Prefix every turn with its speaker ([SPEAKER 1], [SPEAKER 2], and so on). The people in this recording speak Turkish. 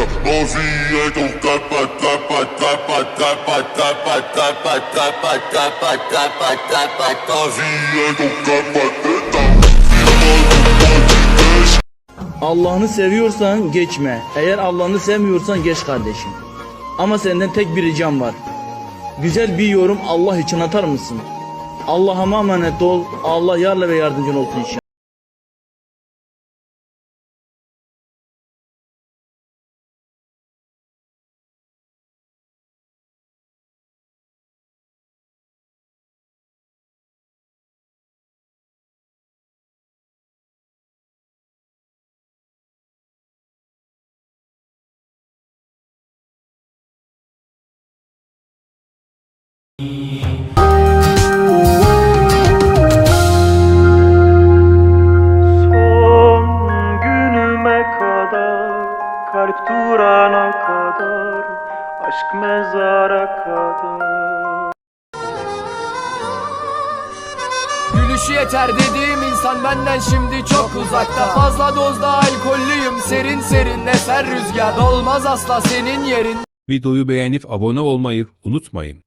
[SPEAKER 1] novinha, novinha, então tapa, tapa, tapa, tapa, tapa, tapa, tapa, tapa, tapa, tapa, então tapa, tapa.
[SPEAKER 2] Allah'ını seviyorsan geçme. Eğer Allah'ını sevmiyorsan geç kardeşim. Ama senden tek bir ricam var. Güzel bir yorum Allah için atar mısın? Allah'a emanet ol. Allah yarla ve yardımcın olsun inşallah.
[SPEAKER 3] Durana kadar Aşk mezara kadar.
[SPEAKER 4] Gülüşü yeter dediğim insan benden şimdi çok uzakta. Fazla dozda alkollüyüm serin serin eser rüzgar. Olmaz asla senin yerin.
[SPEAKER 5] Videoyu beğenip abone olmayı unutmayın.